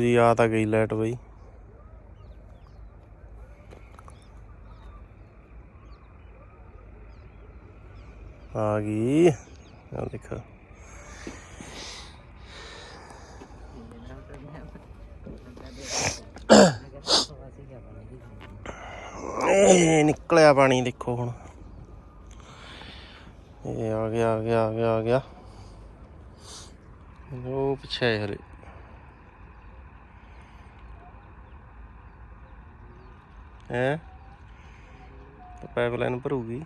ਜੀ, ਆ ਤਾਂ ਗਈ ਲਾਈਟ ਬਈ। ਆ ਗਈ। ਆ ਦੇਖ। ਇਹ ਨਿਕਲਿਆ ਪਾਣੀ, ਦੇਖੋ ਹੁਣ। ਇਹ ਆ ਗਿਆ ਆ ਗਿਆ ਆ ਗਿਆ ਆ ਗਿਆ। ਉਹ ਪਿੱਛੇ ਹਰੇ ਹੈ ਪਾਈਪਲਾਈਨ ਭਰੂਗੀ।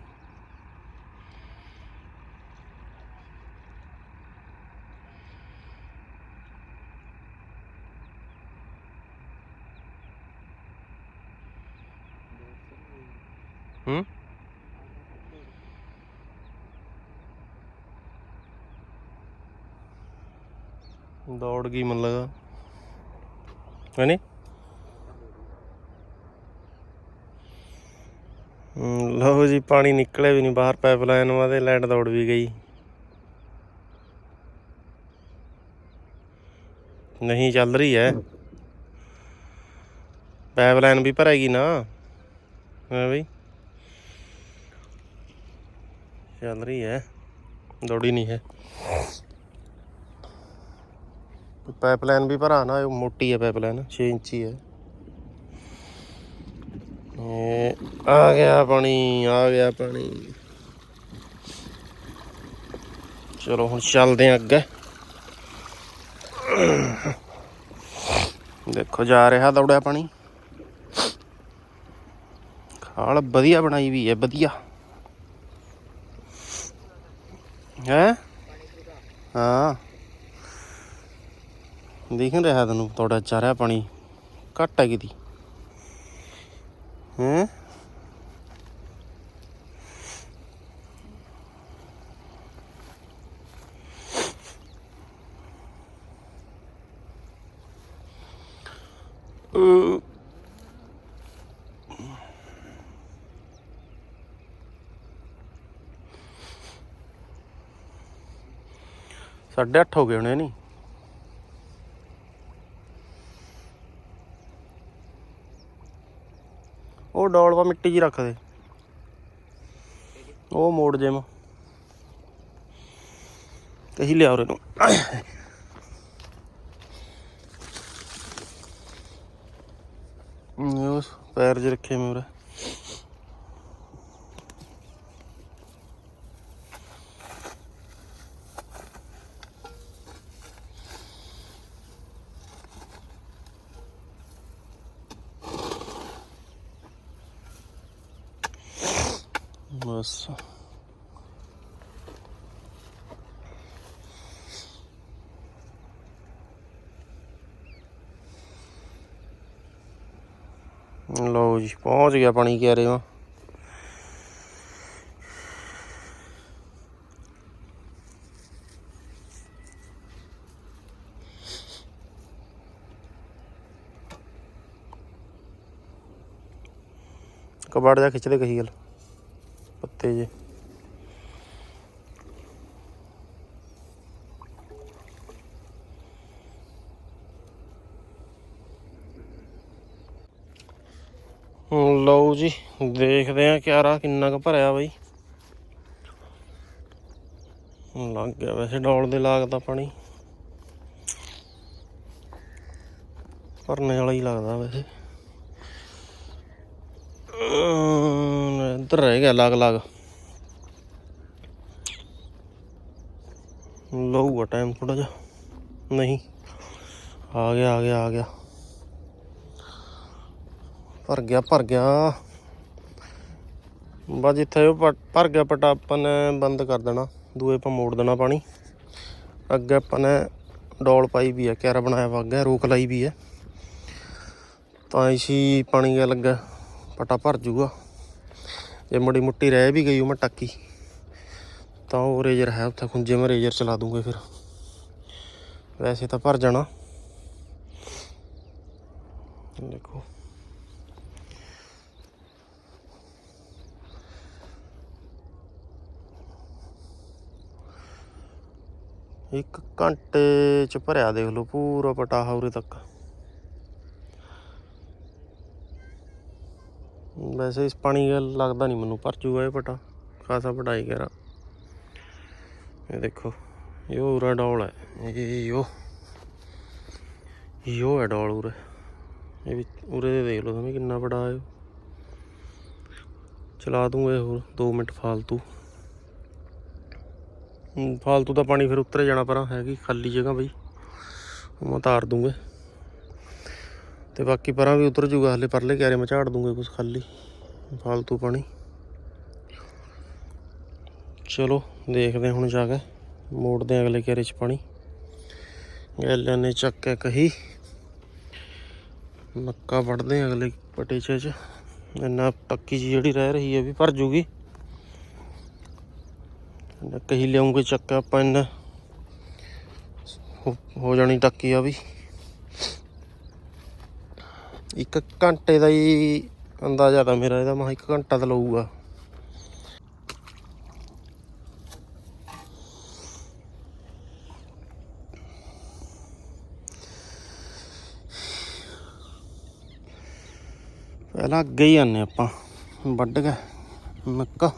ਹੂੰ? ਦੌੜ ਗਈ ਮਨ ਲਗਾ ਹੈਨੀ ਹਮ, ਲਓ ਜੀ, ਪਾਣੀ ਨਿਕਲਿਆ ਵੀ ਨਹੀਂ ਬਾਹਰ ਪਾਈਪਲਾਈਨ ਵਾਦੇ ਲਾਈਟ ਦੌੜ ਵੀ ਗਈ। ਨਹੀਂ ਚੱਲ ਰਹੀ ਹੈ। ਪਾਈਪਲਾਈਨ ਵੀ ਭਰੇਗੀ ਨਾ। ਹੈ ਬਈ? ਚੱਲ ਰਹੀ ਹੈ, ਦੌੜੀ ਨਹੀਂ ਹੈ। ਪਾਈਪਲਾਈਨ ਵੀ ਭਰਾ ਨਾ ਇਹ ਮੋਟੀ ਹੈ ਪਾਈਪਲਾਈਨ 6 ਇੰਚੀ ਹੈ। ਇਹ ਆ ਗਿਆ ਪਾਣੀ, ਆ ਗਿਆ ਪਾਣੀ। ਚਲੋ ਹੁਣ ਚੱਲਦੇ ਆਂ ਅੱਗੇ। ਦੇਖੋ ਜਾ ਰਿਹਾ ਦੌੜਿਆ ਪਾਣੀ। ਖਾਲ ਵਧੀਆ ਬਣਾਈ ਵੀ ਹੈ, ਵਧੀਆ। ਹੈ? ਹਾਂ। ਦੇਖ ਰਿਹਾ ਤੈਨੂੰ, ਤੁਹਾਡਾ ਚਾਰਿਆ ਪਾਣੀ। ਘੱਟ ਹੈ ਕਿਦੀ ਹੈ? ਸਾਢੇ ਅੱਠ ਹੋ ਗਏ ਹੋਣੇ ਨਹੀਂ ਉਹ ਮਿੱਟੀ ਜੀ ਰੱਖ ਦੇ। ਉਹ ਮੋੜ ਜੇ ਮ। ਕਹੀ ਲਿਆ ਉਰੇ ਨੂੰ। ਹਮ, ਪੈਰ ਜੇ ਰੱਖੇ ਮੈਂ ਉਰੇ ਬਸ ਲਓ ਜੀ, ਪਹੁੰਚ ਗਿਆ ਪਾਣੀ ਕਹਿ ਰਹੇ ਹੋ ਕਬਾੜ ਜਾ ਖਿੱਚ ਲੈ ਕਹੀ ਗੱਲ ਪੱਤੇ ਲਓ ਜੀ, ਦੇਖਦੇ ਆ ਕਿਆਰਾ ਕਿੰਨਾ ਕੁ ਭਰਿਆ ਬਈ। ਲੱਗ ਗਿਆ ਵੈਸੇ ਡੋਲ ਦੇ ਲੱਗਦਾ ਪਾਣੀ। ਭਰਨੇ ਵਾਲਾ ਹੀ ਲੱਗਦਾ ਵੈਸੇ। ਇੱਧਰ ਰਹਿ ਗਿਆ ਲੱਗ ਲੱਗ ਲਊਗਾ ਟਾਈਮ ਥੋੜਾ ਜਿਹਾ। ਨਹੀਂ, ਆ ਗਿਆ ਆ ਗਿਆ ਆ ਗਿਆ। ਭਰ ਗਿਆ ਭਰ ਗਿਆ। ਬਸ ਜਿੱਥੇ ਉਹ ਪ- ਭਰ ਗਿਆ ਪਟਾ ਆਪਾਂ ਨੇ ਬੰਦ ਕਰ ਦੇਣਾ। ਦੂਏ ਪਾ ਮੋੜ ਦੇਣਾ ਪਾਣੀ। ਅੱਗੇ ਆਪਾਂ ਨੇ ਡੋਲ ਪਾਈ ਵੀ ਹੈ ਕਿਆਰਾ ਬਣਾਇਆ ਵਾ ਅੱਗੇ, ਰੋਕ ਲਾਈ ਵੀ ਹੈ ਤਾਂ ਇਸੀ ਪਾਣੀ ਗਿਆ ਲੱਗਾ, ਪਟਾ ਭਰ ਜੂਗਾ। ਜੇ ਮੜੀ ਮੁੱਟੀ ਰਹਿ ਵੀ ਗਈ ਉਹ ਮੈਂ ਟੱਕੀ। ਤਾਂ ਉਹ ਰੇਜਰ ਹੈ ਉੱਥੇ, ਖੁੰਝੇ ਮੈਂ ਰੇਜਰ ਚਲਾ ਦੂੰਗਾ ਫਿਰ। ਵੈਸੇ ਤਾਂ ਭਰ ਜਾਣਾ। ਦੇਖੋ। ਇੱਕ ਘੰਟੇ ਚ ਭਰਿਆ ਦੇਖ ਲਓ, ਪੂਰਾ ਪਟਾਹਾ ਉਰੇ ਤੱਕ। ਵੈਸੇ ਇਸ ਪਾਣੀ ਦਾ ਲੱਗਦਾ ਨਹੀਂ ਮੈਨੂੰ ਪਰ ਜੂਗਾ ਇਹ ਪਟਾ ਖਾਸਾ ਪਟਾਈ ਕਰਾ ਇਹ ਦੇਖੋ ਇਹ ਉਰਾ ਡੋਲ ਹੈ। ਇਹ ਯੋ ਯੋ ਹੈ ਡੋਲ ਉਰੇ। ਇਹ ਵੀ ਉਰੇ ਦੇ ਦੇਖ ਲਓ ਤੁਸੀਂ ਕਿੰਨਾ ਬੜਾ ਹੈ ਚਲਾ ਦੂੰਗਾ ਇਹ ਹੋਰ 2 ਮਿੰਟ ਫਾਲਤੂ। ਹੂੰ, ਫਾਲਤੂ ਦਾ ਪਾਣੀ ਫਿਰ ਉੱਤਰ ਜਾਣਾ ਪਰਾਂ ਹੈਗੀ ਖਾਲੀ ਜਗ੍ਹਾ ਬਈ। ਉਹ ਮੈਂ ਤਾਰ ਦੂੰਗਾ। ਤੇ ਬਾਕੀ ਪਰਾਂ ਵੀ ਉਤਰ ਜੂਗਾ ਹਲੇ ਪਰਲੇ ਕਿਆਰੇ ਮੈਂ ਝਾੜ ਦੂੰਗਾ ਕੁਝ ਖਾਲੀ। ਫਾਲਤੂ ਪਾਣੀ। ਚਲੋ। ਦੇਖਦੇ ਹਾਂ ਹੁਣ ਜਾ ਕੇ। ਮੋੜਦੇ ਹਾਂ ਅਗਲੇ ਘੇਰੇ 'ਚ ਪਾਣੀ। ਗੱਲਾਂ ਨੇ ਚੱਕ ਕੇ ਕਹੀ ਨੱਕਾ ਵੜਦੇ ਹਾਂ ਅਗਲੇ ਪਟੇ 'ਚ। ਇੰਨਾ ਪੱਕੀ ਜਿਹੀ ਜਿਹੜੀ ਰਹਿ ਰਹੀ ਹੈ ਵੀ ਭਰ ਜੂਗੀ। ਕਹੀ ਲਿਆਉਂਗੇ ਚੱਕ ਆਪਾਂ ਇੰਨਾ। ਹੋ- ਹੋ ਜਾਣੀ ਟੱਕੀ ਆ ਵੀ। ਇੱਕ ਘੰਟੇ ਦਾ ਹੀ ਅੰਦਾਜ਼ਾ ਤਾਂ ਮੇਰਾ ਇਹਦਾ, ਮੈਂ ਇੱਕ ਘੰਟਾ ਤਾਂ ਲਊਗਾ। ਪਹਿਲਾਂ ਅੱਗੇ ਹੀ ਆਨੇ ਆਪਾਂ। ਵੱਢ ਕੇ ਨੱਕਾ।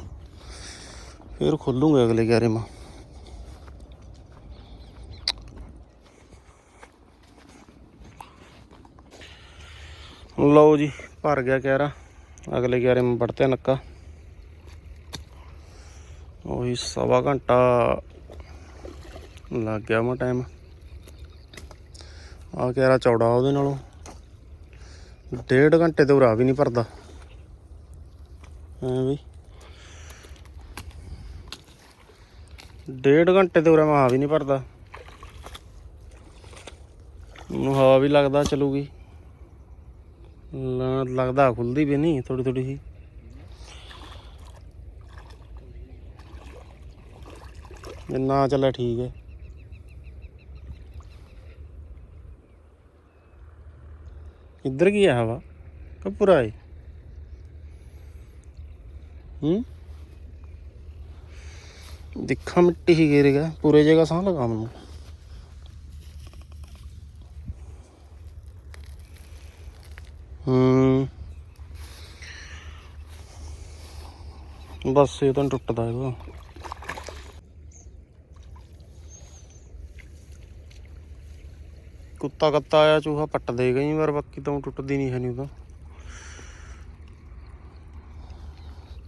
ਫਿਰ ਖੋਲੂਗੇ ਅਗਲੇ ਗਿਆਰੇ ਮਾ। ਲਓ ਜੀ, ਭਰ ਗਿਆ ਕਿਆਰਾ ਅਗਲੇ ਗਿਆਰੇ ਮੈਂ ਵੜਤੇ ਨੱਕਾ। ਉਹੀ ਸਵਾ ਘੰਟਾ ਲੱਗ ਗਿਆ ਮਾ ਟਾਈਮ ਆ ਕਿਆਰਾ ਚੌੜਾ ਉਹਦੇ ਨਾਲੋਂ। ਡੇਢ ਘੰਟੇ ਤੇ ਉਰਾ ਵੀ ਨਹੀਂ ਭਰਦਾ। ਐ ਵੀ। ਡੇਢ ਘੰਟੇ ਤੇ ਉਰਾ ਮਹਾ ਵੀ ਨਹੀਂ ਭਰਦਾ। ਮੈਨੂੰ ਹਵਾ ਵੀ ਲੱਗਦਾ ਚਲੂਗੀ। ਲੱਗਦਾ ਖੁੱਲਦੀ ਵੀ ਨਹੀਂ ਥੋੜੀ ਥੋੜੀ ਸੀ ਜੇ ਨਾ ਚੱਲਿਆ ਠੀਕ ਹੈ। ਇੱਧਰ ਕੀ ਹੈ ਹਵਾ? ਕਿ ਪੂਰਾ ਹੈ ਹੂੰ? ਦੇਖਾ ਮਿੱਟੀ ਹੀ ਗਿਰੇਗਾ ਪੂਰੇ ਜਗ੍ਹਾ ਸਾਹ ਲਗਾ ਮੈਨੂੰ। ਹੂੰ। ਬਸ ਇਹ ਤਾਂ ਟੁੱਟਦਾ ਹੈਗਾ ਕੁੱਤਾ ਕੱਤਾ ਆਇਆ, ਚੂਹਾ ਪੱਟਦੇ ਕਈ ਵਾਰ, ਬਾਕੀ ਤਾਂ ਊਂ ਟੁੱਟਦੀ ਨਹੀਂ ਹੈ ਨਹੀਂ ਉਹਦਾ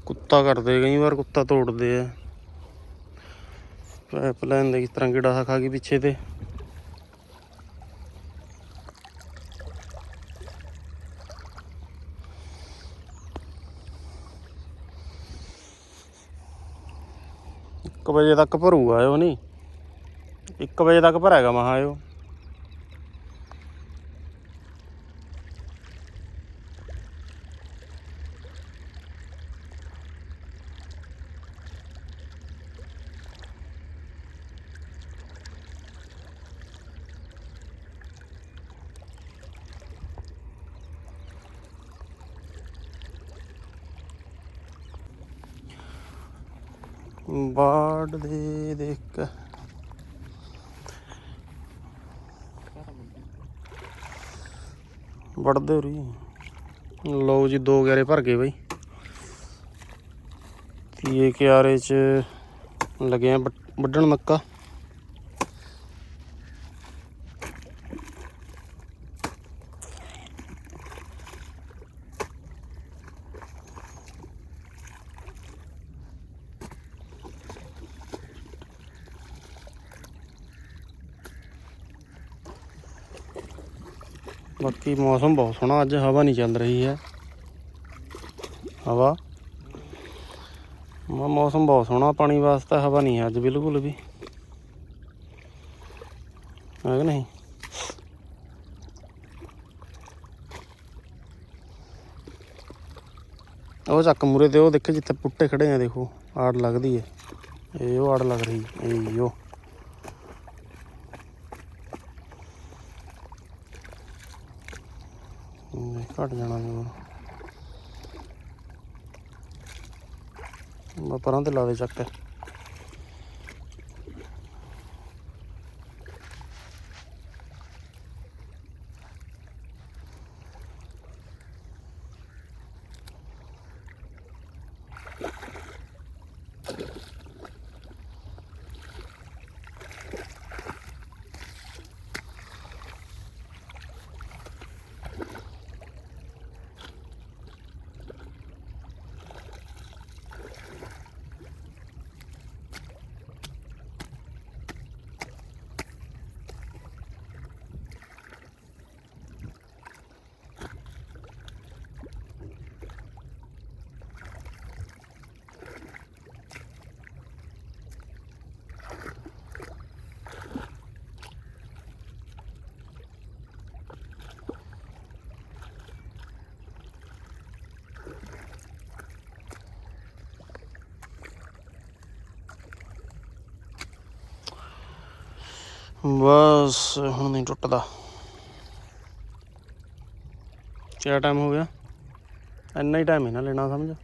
ਕੁੱਤਾ ਕਰਦੇ ਕਈ ਵਾਰ, ਕੁੱਤਾ ਤੋੜਦੇ ਆ। ਪਾਈਪ ਲਾਈਨ ਦੇ ਕਿਸ ਤਰ੍ਹਾਂ ਕਿਹੜਾ ਖਾ ਗਈ ਪਿੱਛੇ ਤੇ। ਇੱਕ ਵਜੇ ਤੱਕ ਭਰੂਗਾ ਉਹ ਨਹੀਂ 1 ਵਜੇ ਤੱਕ ਭਰਾਏਗਾ ਮਹਾ ਉਹ। ਬਾੜ ਦੇ ਦੇਖ। ਵੜਦੇ ਹੋ ਰਹੀ ਲਓ ਜੀ, ਦੋ ਗਿਆਰੇ ਭਰ ਗਏ ਬਈ। ਤੀਏ ਕਿਆਰੇ ਚ ਲੱਗੇ ਆ ਵੱਢਣ ਮੱਕਾ। ਬਾਕੀ ਮੌਸਮ ਬਹੁਤ ਸੋਹਣਾ, ਅੱਜ ਹਵਾ ਨਹੀਂ ਚੱਲ ਰਹੀ ਹੈ। ਹਵਾ। ਮੌਸਮ ਬਹੁਤ ਸੋਹਣਾ, ਪਾਣੀ ਵਾਸਤੇ ਹਵਾ ਨਹੀਂ ਹੈ ਅੱਜ ਬਿਲਕੁਲ ਵੀ। ਹੈ ਕਿ ਨਹੀਂ? ਉਹ ਚੱਕ ਮੂਰੇ ਤੇ ਉਹ ਦੇਖੇ ਜਿੱਥੇ ਪੁੱਟੇ ਖੜੇ ਆ, ਦੇਖੋ, ਆੜ ਲੱਗਦੀ ਹੈ। ਇਹ ਉਹ ਆੜ ਲੱਗ ਰਹੀ ਇਹ ਉਹ ਨਹੀਂ, ਘੱਟ ਜਾਣਾ ਜੀ ਪਰਾਂ ਤੇ ਲਾ ਦੇ ਚੱਕ। ਬਸ ਹੁਣ ਨਹੀਂ ਟੁੱਟਦਾ। ਕਿਆ ਟਾਈਮ ਹੋ ਗਿਆ? ਇੰਨਾ ਹੀ ਟਾਈਮ ਹੈ ਨਾ ਲੈਣਾ, ਸਮਝ?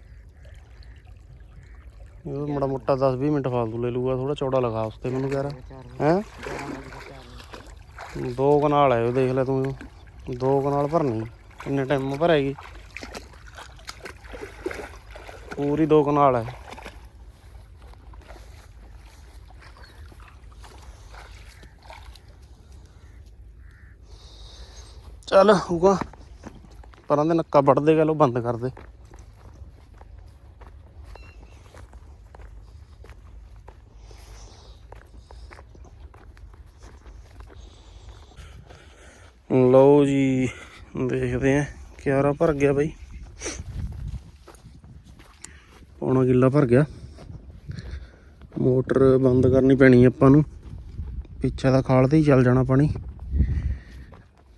ਇਹ ਮੜਾ ਮੋਟਾ 10 20 ਮਿੰਟ ਫਾਲਤੂ ਲੈ ਲੂਗਾ ਥੋੜਾ ਚੌੜਾ ਲਗਾ ਉਸ ਤੇ ਮੈਨੂੰ ਕਹਿ ਰਿਹਾ। ਹੈ? ਦੋ ਕਨਾਲ ਹੈ, ਉਹ ਦੇਖ ਲੈ ਤੂੰ। ਦੋ ਕਨਾਲ ਭਰਨੀ ਕਿੰਨੇ ਟਾਈਮ ਭਰੇਗੀ। ਪੂਰੀ ਦੋ ਕਨਾਲ ਹੈ। ਚੱਲ ਹੁਗਾ ਪਰਾਂ ਦੇ ਨੱਕਾ ਵੱਢ ਦੇ ਲੋ ਬੰਦ ਕਰ ਦੇ ਲਓ ਜੀ, ਦੇਖਦੇ ਆ ਕਿਆਰਾ ਭਰ ਗਿਆ ਬਾਈ। ਪੌਣਾ ਕਿੱਲਾ ਭਰ ਗਿਆ। ਮੋਟਰ ਬੰਦ ਕਰਨੀ ਪੈਣੀ ਆਪਾਂ ਨੂੰ। ਪਿੱਛੇ ਦਾ ਖਾਲ ਤੇ ਹੀ ਚੱਲ ਜਾਣਾ ਪਾਣੀ।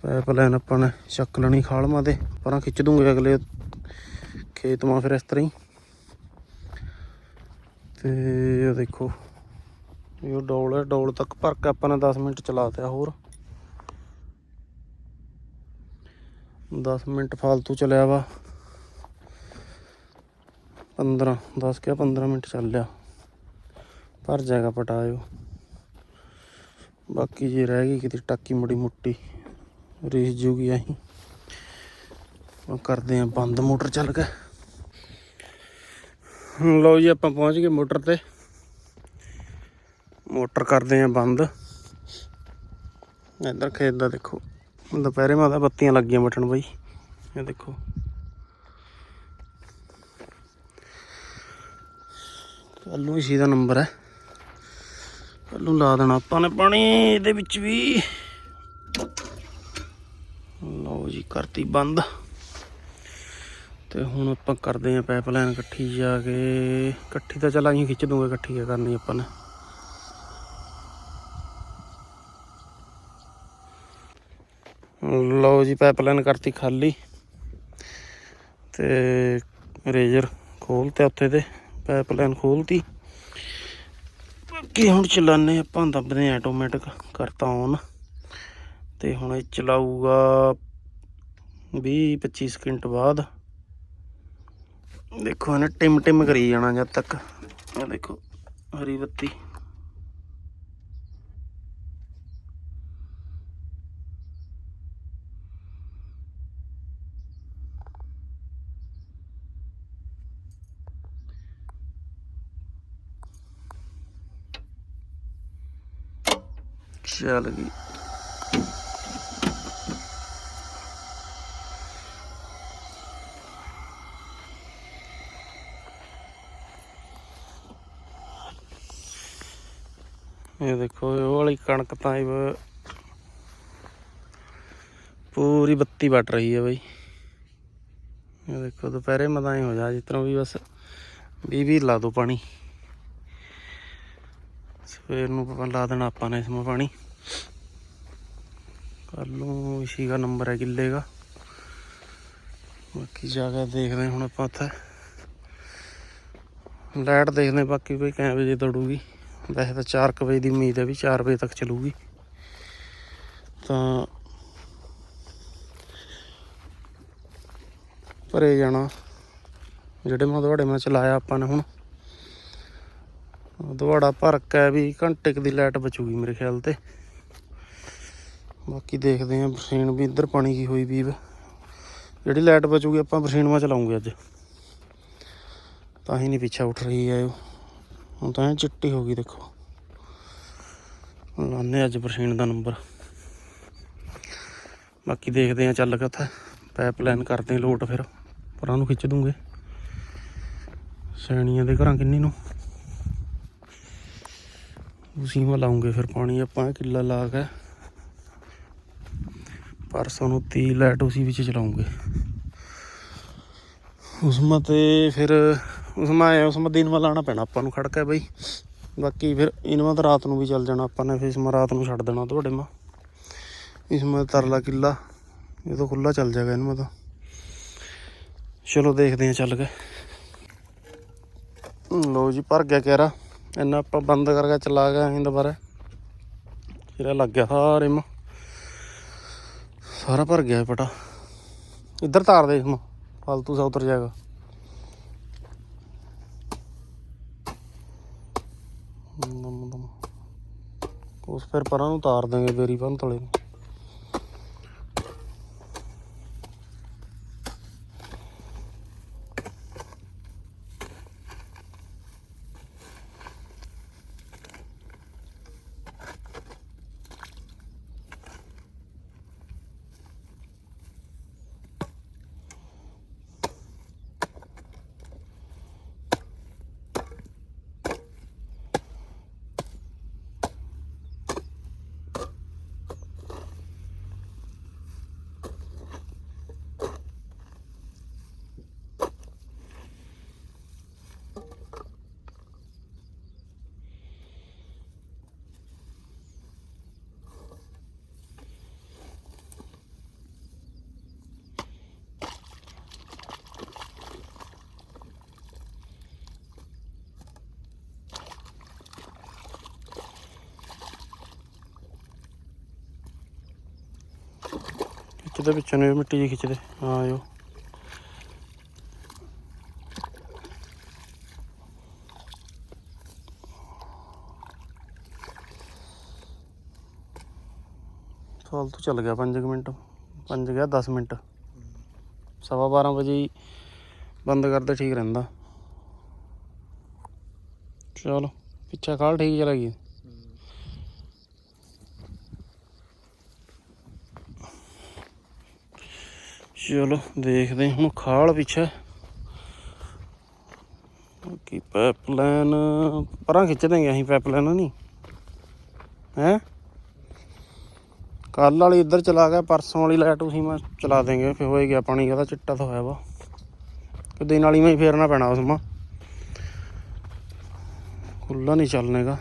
ਪਾਈਪ ਆਪਾਂ ਨੇ ਚੱਕ ਲੈਣੀ ਖਾਲਮਾਂ ਤੇ ਪਰਾਂ ਖਿੱਚ ਦੂੰਗੇ ਅਗਲੇ ਖੇਤ ਮਾਂ ਫਿਰ ਇਸ ਤਰ੍ਹਾਂ ਹੀ। ਤੇ ਇਹ ਦੇਖੋ, ਇਹ ਡੋਲ ਹੈ, ਡੋਲ ਤੱਕ ਭਰ ਕੇ ਆਪਾਂ ਨੇ 10 ਮਿੰਟ ਚਲਾ ਦਿਆ ਹੋਰ। 10 ਮਿੰਟ ਫਾਲਤੂ ਚਲਿਆ ਵਾ। 15 10 ਕਿਆ 15 ਮਿੰਟ ਚੱਲ ਲਿਆ। ਭਰ ਜਾਏਗਾ ਪਟਾਇਓ। ਬਾਕੀ ਜੇ ਰਹਿ ਗਈ ਕਿਤੇ ਟਾਕੀ ਮੜੀ ਮੁੱਟੀ। ਰੀਸ ਜੂਗੀ ਅਸੀਂ ਉਹ ਕਰਦੇ ਆ ਬੰਦ ਮੋਟਰ ਚੱਲ ਕੇ। ਲਓ ਜੀ ਆਪਾਂ ਪਹੁੰਚ ਗਏ ਮੋਟਰ ਤੇ। ਮੋਟਰ ਕਰਦੇ ਆ ਬੰਦ। ਇੱਧਰ ਖੇਤ ਦਾ ਦੇਖੋ। ਦੁਪਹਿਰੇ ਮਾਤਾ ਬੱਤੀਆਂ ਲੱਗੀਆਂ ਬਟਣ ਬਾਈ। ਇਹ ਦੇਖੋ। ਕੱਲੂ ਇਸੀ ਦਾ ਨੰਬਰ ਹੈ। ਕੱਲੂ ਲਾ ਦੇਣਾ ਆਪਾਂ ਨੇ ਪਾਣੀ ਇਹਦੇ ਵਿੱਚ ਵੀ। ਲਓ ਜੀ, ਕਰਤੀ ਬੰਦ। ਤੇ ਹੁਣ ਆਪਾਂ ਕਰਦੇ ਆਂ ਪਾਈਪਲਾਈਨ ਇਕੱਠੀ ਜਾ ਕੇ। ਇਕੱਠੀ ਤਾਂ ਚੱਲ ਅਸੀਂ ਖਿੱਚ ਦੂੰਗੇ ਇਕੱਠੀ ਕਿਆ ਕਰਨੀ ਆਪਾਂ ਨੇ। ਲਓ ਜੀ ਪਾਈਪਲਾਈਨ ਕਰਤੀ ਖਾਲੀ। ਤੇ ਰੇਜਰ ਖੋਲ ਖੋਲਤੇ ਉੱਥੇ ਤੇ ਪਾਈਪਲਾਈਨ ਖੋਲਤੀ। ਬਾਕੀ ਹੁਣ ਚਲਾਨੇ ਆਪਾਂ ਦੱਬਦੇ ਆਟੋਮੈਟਿਕ ਕਰਤਾ ਔਨ ਤੇ ਹੁਣ ਇਹ ਚਲਾਊਗਾ 20 25 ਸਕਿੰਟ ਬਾਅਦ। ਦੇਖੋ ਇਹਨੇ ਟਿਮ ਟਿਮ ਕਰੀ ਜਾਣਾ ਜਦ ਤੱਕ। ਇਹ ਦੇਖੋ, ਹਰੀ ਬੱਤੀ। ਚੱਲ ਗਈ। ਦੇਖੋ, ਉਹ ਵਾਲੀ ਕਣਕ ਤਾਂ ਇਹ ਪੂਰੀ ਬੱਤੀ ਵੱਟ ਰਹੀ ਹੈ ਬਈ। ਇਹ ਦੇਖੋ, ਦੁਪਹਿਰੇ ਮਦਾਈ ਹੋ ਜਾ, ਜਿਸ ਵੀ ਬਸ 20 20 ਲਾ ਦੋ ਪਾਣੀ। ਸਵੇਰ ਨੂੰ ਲਾ ਦੇਣਾ ਆਪਾਂ ਨੇ ਇਸਮਾ ਪਾਣੀ। ਕੱਲ ਨੂੰ ਇਸੀ ਦਾ ਨੰਬਰ ਹੈ ਕਿੱਲੇ ਦਾ। ਬਾਕੀ ਜਾ ਕੇ ਦੇਖਦੇ ਹੁਣ ਆਪਾਂ ਉੱਥੇ। ਲਾਈਟ ਦੇਖਦੇ ਬਾਕੀ ਕੋਈ ਕੈਂ ਵਜੇ ਦੌੜੂਗੀ। ਵੈਸੇ ਤਾਂ 4 ਕੁ ਵਜੇ ਦੀ ਉਮੀਦ ਹੈ ਵੀ 4 ਵਜੇ ਤੱਕ ਚੱਲੂਗੀ। ਤਾਂ ਭਰੇ ਜਾਣਾ। ਜਿਹੜੇ ਮੈਂ ਤੁਹਾਡੇ ਮੈਂ ਚਲਾਇਆ ਆਪਾਂ ਨੇ ਹੁਣ। ਦੁਆੜਾ ਭਰ ਕੇ ਵੀ ਘੰਟੇ ਕੁ ਦੀ ਲਾਈਟ ਬਚੂਗੀ ਮੇਰੇ ਖਿਆਲ ਤੇ। ਬਾਕੀ ਦੇਖਦੇ ਆਂ ਬਰਸੀਨ ਵੀ ਇੱਧਰ ਪਾਣੀ ਕੀ ਹੋਈ ਵੀ। ਜਿਹੜੀ ਲਾਈਟ ਬਚੂਗੀ ਆਪਾਂ ਬਰਸੀਨ ਮਾ ਚਲਾਉਂਗੇ ਅੱਜ। ਤਾਂ ਹੀ ਨਹੀਂ ਪਿੱਛਾ ਉੱਠ ਰਹੀ ਹੈ ਉਹ। ਹੁਣ ਤਾਂ ਚਿੱਟੀ ਹੋ ਗਈ, ਦੇਖੋ। ਲਾਣੇ ਅੱਜ ਬਰਸੀਨ ਦਾ ਨੰਬਰ। ਬਾਕੀ ਦੇਖਦੇ ਆਂ ਚੱਲ ਕੇ ਉੱਥੇ। ਪਾਈਪਲਾਈਨ ਕਰਦੇ ਆਂ ਲੋਟ ਫਿਰ। ਪਰਾਂ ਨੂੰ ਖਿੱਚ ਦੂੰਗੇ। ਸੈਣੀਆਂ ਦੇ ਘਰਾਂ ਕਿੰਨੀ ਨੂੰ? ਉਸੀ ਮਾ ਲਾਉਂਗੇ ਫਿਰ ਪਾਣੀ ਆਪਾਂ ਕਿੱਲਾ ਲਾ ਕੇ। ਪਰਸੋਂ ਨੂੰ 30 ਲਾਈਟ ਉਸੀ ਵਿੱਚ ਚਲਾਉਂਗੇ। ਉਸਮਾ ਤੇ ਫਿਰ ਉਸ ਮੈਂ ਆਇਆ ਉਸ ਮਾ ਦਿਨ ਮਾ ਲਾਣਾ ਪੈਣਾ ਆਪਾਂ ਨੂੰ ਖੜਕਾ ਬਈ। ਬਾਕੀ ਫਿਰ ਇਨਵਾ ਤਾਂ ਰਾਤ ਨੂੰ ਵੀ ਚੱਲ ਜਾਣਾ ਆਪਾਂ ਨੇ, ਫਿਰ ਇਸ ਮਾ ਰਾਤ ਨੂੰ ਛੱਡ ਦੇਣਾ ਤੁਹਾਡੇ ਮਾਂ। ਇਸ ਮਾ ਤਰਲਾ ਕਿੱਲਾ, ਇਹ ਤਾਂ ਖੁੱਲਾ ਚੱਲ ਜਾਏਗਾ ਇਹਨੂੰ ਤਾਂ। ਚਲੋ ਦੇਖਦੇ ਹਾਂ ਚੱਲ ਕੇ। ਲੋ ਜੀ, ਭਰ ਗਿਆ ਕਹਿਰਾ ਇੰਨਾ ਆਪਾਂ ਬੰਦ ਕਰਕੇ ਚਲਾ ਗਏ ਅਸੀਂ ਦੁਬਾਰਾ। ਇਹਦਾ ਲੱਗ ਗਿਆ ਸਾਰੇ ਮਾ। ਸਾਰਾ ਭਰ ਗਿਆ ਪਟਾ। ਇੱਧਰ ਤਾਰ ਦੇ ਮਾ, ਫਾਲਤੂ ਸਾ ਉਤਰ ਜਾਏਗਾ। ਉਸ ਫਿਰ ਪਰਾਂ ਨੂੰ ਤਾਰ ਦਾਂਗੇ ਬੇਰੀ ਬੰਨ ਤਲੇ ਨੂੰ। ਖਿੱਚਦੇ ਪਿੱਛੇ ਨੂੰ ਮਿੱਟੀ ਜੀ ਖਿੱਚਦੇ। ਹਾਂ, ਆਇਓ। ਫਾਲਤੂ ਚੱਲ ਗਿਆ 5 ਮਿੰਟ। 5 ਗਿਆ 10 ਮਿੰਟ। ਸਵਾ 12 ਵਜੇ ਬੰਦ ਕਰਦੇ, ਠੀਕ ਰਹਿੰਦਾ। ਚਲੋ, ਪਿੱਛੇ ਕਾਲ ਠੀਕ ਚਲਾ ਗਈ ਚਲੋ ਦੇਖਦੇ ਹੁਣ ਖਾਲ ਪਿੱਛੇ ਕੀ ਪਾਈਪਲਾਈਨ ਪਰਾਂ ਖਿੱਚ ਦੇਂਗੇ ਅਸੀਂ ਪਾਈਪਲਾਈਨ ਨਹੀਂ। ਹੈ? ਕੱਲ ਵਾਲੀ ਇੱਧਰ ਚਲਾ ਗਿਆ, ਪਰਸੋਂ ਵਾਲੀ ਲਾਈਟ ਉਸੀ ਮੈਂ ਚਲਾ ਦੇਗੇ ਫਿਰ ਹੋਏ ਗਿਆ ਪਾਣੀ ਉਹਦਾ ਚਿੱਟਾ ਤਾਂ ਹੋਇਆ ਵਾ। ਕਿ ਦਿਨ ਵਾਲੀ ਮੈਂ ਫੇਰਨਾ ਪੈਣਾ ਉਸ ਮਾ ਖੁੱਲਾ ਨਹੀਂ ਚੱਲਣੇਗਾ।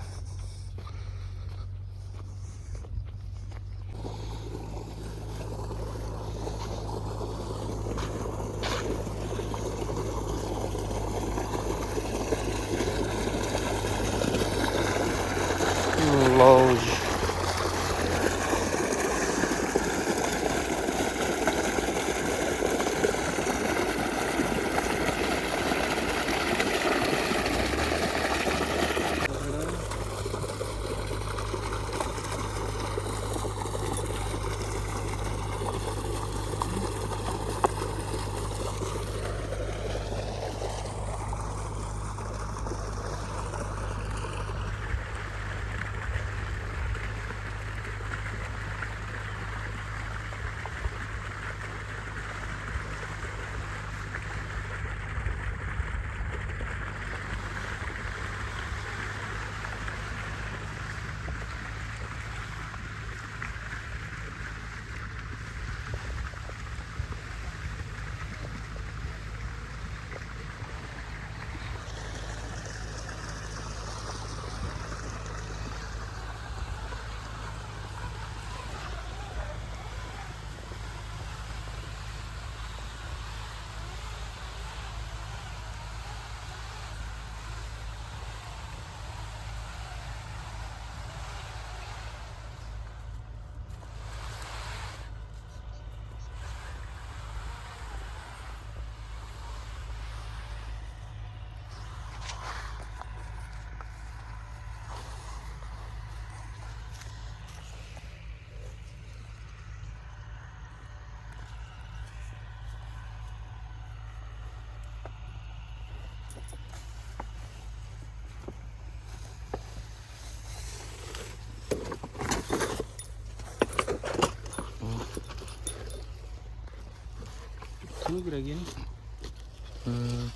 ਕਿਉਂ ਗਿਰ ਗਿਆ ਨਹੀਂ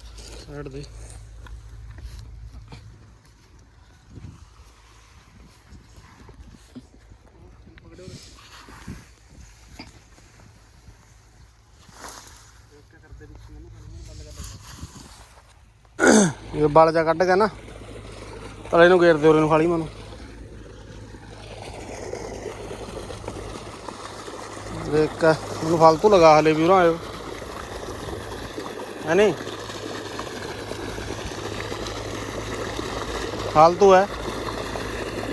ਸਾਈਡ ਦੇ। ਇਹ ਬਲ ਜਾ ਕੱਢ ਕੇ ਨਾ। ਤਲੇ ਨੂੰ ਘੇਰ ਦੇ ਉਰੇ ਨੂੰ ਖਾਲੀ ਮਨੂੰ। ਦੇਖ ਕੇ ਮੈਨੂੰ ਫਾਲਤੂ ਲਗਾ ਹਲੇ ਵੀ ਉਰਾਂ ਆਇਓ। ਹੈ ਨਹੀਂ ਫालतू ਹੈ।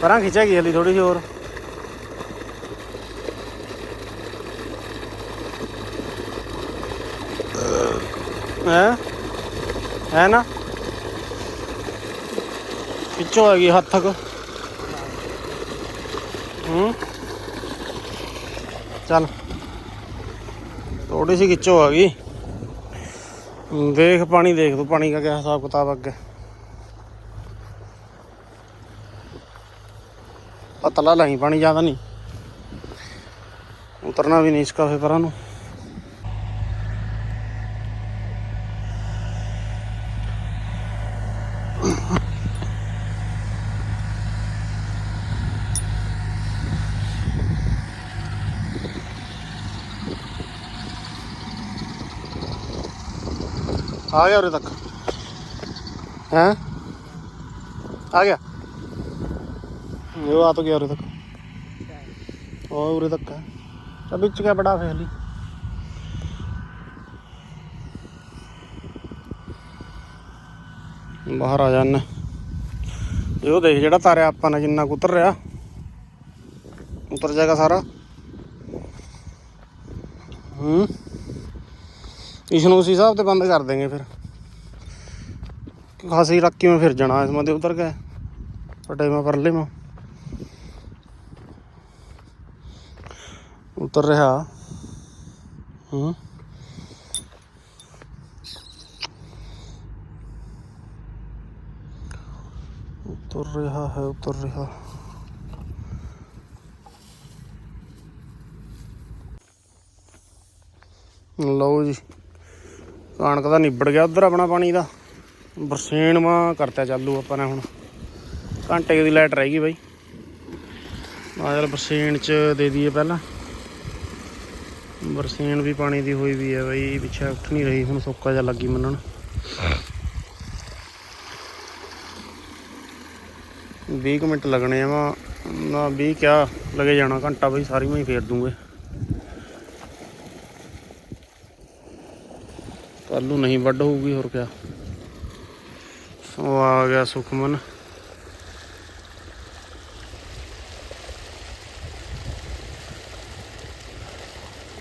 ਪਰਾਂ ਖਿੱਚੇਗੀ ਹਲੀ ਥੋੜੀ ਜਿਹੀ ਹੋਰ? ਹੈ? ਹੈ ਨਾ? ਪਿੱਛੋਂ ਆ ਗਈ ਹੱਥ ਤੱਕ ਹੂੰ? ਚੱਲ। ਥੋੜੀ ਸੀ ਖਿੱਚੋ ਆ ਗਈ। ਦੇਖ ਪਾਣੀ, ਦੇਖ ਤੂੰ ਪਾਣੀ ਦਾ ਕਿਆ ਹਿਸਾਬ ਕਿਤਾਬ ਅੱਗੇ। ਪਤਲਾ ਨਹੀਂ ਪਾਣੀ ਜ਼ਿਆਦਾ ਨਹੀਂ। ਉਤਰਨਾ ਵੀ ਨਹੀਂ ਇਸ ਕਾਫੇ ਪਰਾਂ ਆ ਗਿਆ ਉਰੇ ਤੱਕ। ਹੈ? ਆ ਗਿਆ। ਇਹ ਆ ਤਾਂ ਗਿਆ ਉਰੇ ਤੱਕ। ਉਹ ਉਰੇ ਤੱਕ ਹੈ। ਤਾਂ ਵਿੱਚ ਕਿਆ ਬੜਾ ਫੇਰ ਲਈ? ਬਾਹਰ ਆ ਜਾਣਾ ਇਹ ਦੇਖ ਜਿਹੜਾ ਤਾਰਿਆ ਆਪਾਂ ਨੇ ਜਿੰਨਾ ਉਤਰ ਰਿਹਾ। ਉਤਰ ਜਾਏਗਾ ਸਾਰਾ। ਹੂੰ। ਇਸ ਨੂੰ ਉਸੇ ਹਿਸਾਬ ਤੇ ਬੰਦ ਕਰ ਦੇਂਗੇ ਫਿਰ। ਖਾਸੀ ਰੱਖ ਕਿਵੇਂ ਫਿਰ ਜਾਣਾ ਇਸ ਮਦੇ ਉਤਰ ਗਏ ਫਟੇ ਮੈਂ ਪਰਲੇ ਮੈਂ ਉਤਰ ਰਿਹਾ। ਹੂੰ। ਉਤਰ ਰਿਹਾ ਹੈ, ਉਤਰ ਰਿਹਾ। ਲਓ ਜੀ। ਕਣਕ ਦਾ ਨਿਬੜ ਗਿਆ ਉਧਰ ਆਪਣਾ ਪਾਣੀ ਦਾ। ਬਰਸੇਨ ਮਾ ਕਰਤਾ ਚਾਲੂ ਆਪਾਂ ਨੇ ਹੁਣ। ਘੰਟੇ ਦੀ ਲਾਈਟ ਰਹਿ ਗਈ ਬਾਈ। ਆ ਚਲ ਬਰਸੇਣ ਚ ਦੇ ਦਈਏ ਪਹਿਲਾਂ। ਬਰਸੇਨ ਵੀ ਪਾਣੀ ਦੀ ਹੋਈ ਵੀ ਹੈ ਬਾਈ, ਪਿੱਛੇ ਉੱਠ ਨਹੀਂ ਰਹੀ, ਹੁਣ ਸੁੱਕਾ ਜਿਹਾ ਲੱਗੀ ਮੰਨਣ। ਵੀਹ ਕੁ ਮਿੰਟ ਲੱਗਣੇ ਆ ਵਾ। ਨਾ 20 ਕਿਆ, ਲਗੇ ਜਾਣਾ, ਘੰਟਾ ਬਾਈ, ਸਾਰੀ ਮੈਂ ਹੀ ਫੇਰ ਦੂੰਗੇ। ਕੱਲੂ ਨਹੀਂ ਵੱਢ ਹੋਊਗੀ, ਹੋਰ ਕਿਆ। ਉਹ ਆ ਗਿਆ ਸੁਖਮਨ।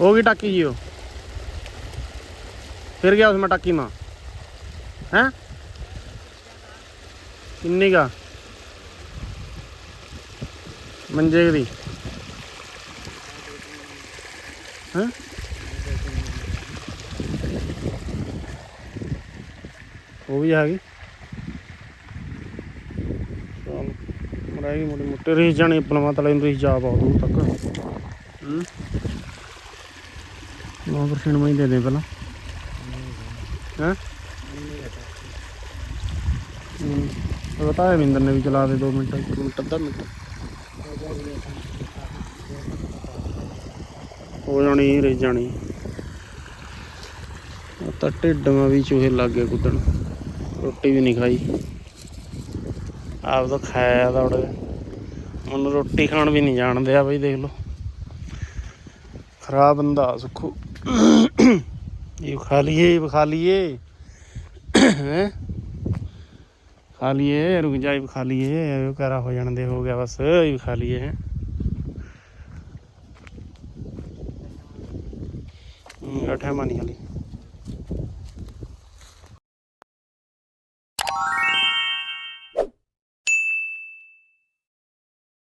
ਹੋ ਗਈ ਟਾਕੀ ਜੀ ਉਹ। ਫਿਰ ਗਿਆ ਉਸ ਮੈਂ ਟਾਕੀ ਮਾਂ। ਹੈ? ਕਿੰਨੀ ਦਾ ਮੰਜੇ ਦੀ। ਹੈ? ਉਹ ਵੀ ਆ ਗਈ। ਚਲ ਮਰਾਈ ਮੋਟੀ ਮੁੱਟੇ। ਰਹੀ ਜਾਣੀ ਪਲਮਾ ਤਲੇ ਨੂੰ ਰਹੀ ਜਾ ਬਹੁਤ ਦੂਰ ਤੱਕ। ਹੂੰ। ਨੌ ਪਰਸੈਂਟ ਮੈਂ ਦੇ ਦੇ ਪਹਿਲਾਂ। ਹੈ? ਹੂੰ। ਤਾਂ ਵਿੰਦਰ ਨੇ ਵੀ ਚਲਾ ਦੇ 2 ਮਿੰਟ। 1 ਮਿੰਟ ਅੱਧਾ ਮਿੰਟ। ਹੋ ਜਾਣੀ ਰਹਿ ਜਾਣੀ। ਤਾਂ ਢਿੱਡ ਵੀ ਚੂਹੇ ਲੱਗ ਗਏ ਕੁੱਦਣ। ਰੋਟੀ ਵੀ ਨਹੀਂ ਖਾਈ। ਆਪ ਤਾਂ ਖਾਇਆ ਤਾਂ ਮੈਨੂੰ ਰੋਟੀ ਖਾਣ ਵੀ ਨਹੀਂ ਜਾਣਦੇ ਆ ਬਈ, ਦੇਖ ਲਓ। ਖਰਾਬ ਬੰਦਾ ਸੁੱਖੂ। ਇਹ ਖਾ ਲਈਏ, ਇਹ ਖਾ ਲਈਏ। ਹੈ? ਖਾ ਲਈਏ, ਰੁਕ ਜਾ, ਇਹ ਖਾ ਲਈਏ। ਇਹ ਕਰਾ ਹੋ ਜਾਣ ਦੇ, ਹੋ ਗਿਆ ਬਸ, ਇਹ ਖਾ ਲਈਏ, ਹੈ। ਗਠਾ ਮਾਨੀ ਖਾਲੀ